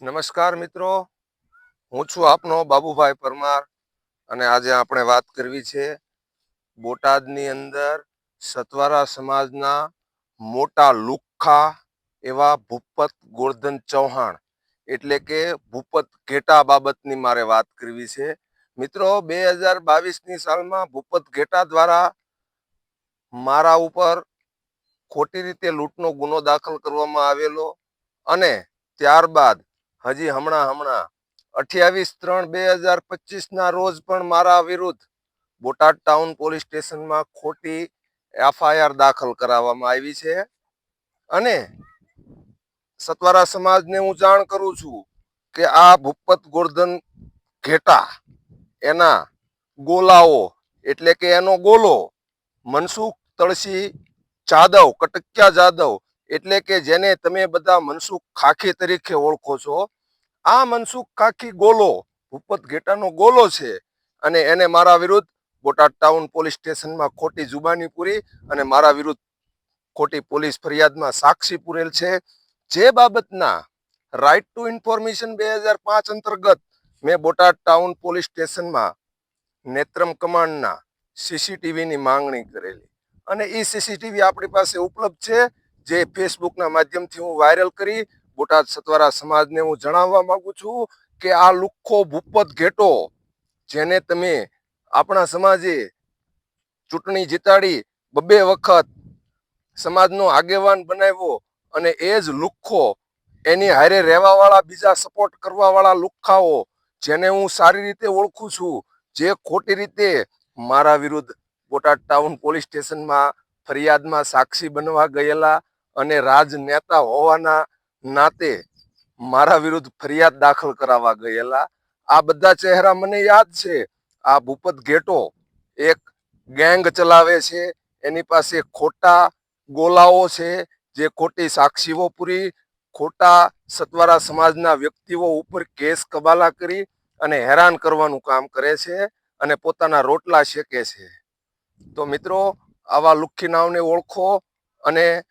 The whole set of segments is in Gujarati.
નમસ્કાર મિત્રો. હું છું આપનો બાબુભાઈ પરમાર અને આજે આપણે વાત કરવી છે બોટાદની અંદર સતવારા સમાજના મોટા લુખ્ખા એવા ભૂપત ગોરધન ચૌહાણ. એટલે કે ભૂપત ઘેટા બાબતની મારે વાત કરવી છે. મિત્રો, બે હજાર બાવીસની સાલમાં ભૂપત ઘેટા દ્વારા મારા ઉપર ખોટી રીતે લૂંટનો ગુનો દાખલ કરવામાં આવેલો અને ત્યારબાદ હજી હમણાં હમણાં. અઠ્યાવીસ ત્રણ બે હજાર પચીસના રોજ પણ મારા વિરુદ્ધ બોટાદ ટાઉન પોલીસ સ્ટેશનમાં ખોટી એફઆઈઆર દાખલ કરાવવામાં આવી છે. અને સતવારા સમાજને હું જાણ કરું છું કે આ ભૂપત ગોરધન ઘેટા એના ગોલાઓ, એટલે કે એનો ગોલો, મનસુખ તળસી જાદવ, કટક્યા જાદવ, એટલે કે જેને તમે બધા મનસુખ ખાખી તરીકે ઓળખો છો આ મનસુખ કાકી ગોલો, ભૂપત ઘેટાનો ગોલો છે અને એને મારા વિરુદ્ધ બોટાદ ટાઉન પોલીસ સ્ટેશનમાં ખોટી જુબાની પૂરી અને મારા વિરુદ્ધ ખોટી પોલીસ ફરિયાદમાં સાક્ષી પૂરેલ છે. જે બાબતના રાઇટ ટુ ઇન્ફોર્મેશન બે હજાર પાંચ અંતર્ગત મેં બોટાદ ટાઉન પોલીસ સ્ટેશનમાં નેત્રમ કમાન્ડના સીસીટીવીની માંગણી કરેલી. અને એ સીસીટીવી આપણી પાસે ઉપલબ્ધ છે, જે ફેસબુકના માધ્યમથી હું વાયરલ કરી બોટાદ સતવારા સમાજને હું જણાવવા માંગુ છું કે આ લુખ્ખો ભૂપત ઘેટો જેને તમે આપણા સમાજે ચૂંટણી જીતાડી બબે વખત સમાજનો આગેવાન બનાવ્યો અને એ જ લુખ્ખો એની હારે રહેવાવાળા, બીજા સપોર્ટ કરવાવાળા લુખ્ખાઓ જેને હું સારી રીતે ઓળખું છું, જે ખોટી રીતે મારા વિરુદ્ધ બોટાદ ટાઉન પોલીસ સ્ટેશનમાં ફરિયાદમાં સાક્ષી બનવા ગયેલા અને રાજનેતા હોવાના નાતે મારા વિરુદ્ધ ફરિયાદ દાખલ કરાવવા ગયેલા. આ બધા ચહેરા મને યાદ છે. આ ભૂપત ઘેટો એક ગેંગ ચલાવે છે. એની પાસે ખોટા ગોલાઓ છે જે ખોટી સાક્ષીઓ પૂરી, ખોટા સતવારા સમાજના વ્યક્તિઓ ઉપર કેસ કબાલા કરી અને હેરાન કરવાનું કામ કરે છે અને પોતાના રોટલા શેકે છે. તો મિત્રો, આવા લુખ્ખી નાવને ઓળખો અને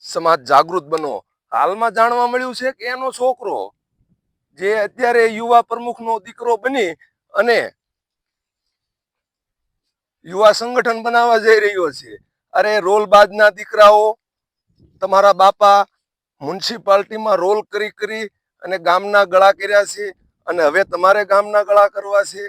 સમાજ જાગૃત બનો. હાલમાં જાણવા મળ્યું છે કે એનો છોકરો જે અત્યારે યુવા પ્રમુખનો દીકરો બની અને યુવા સંગઠન બનાવવા જઈ રહ્યો છે. અરે રોલબાજના દીકરાઓ, તમારા બાપા મ્યુનિસિપાલિટીમાં રોલ કરી કરી અને ગામના ગળા કર્યા છે અને હવે તમારે ગામના ગળા કરવા છે.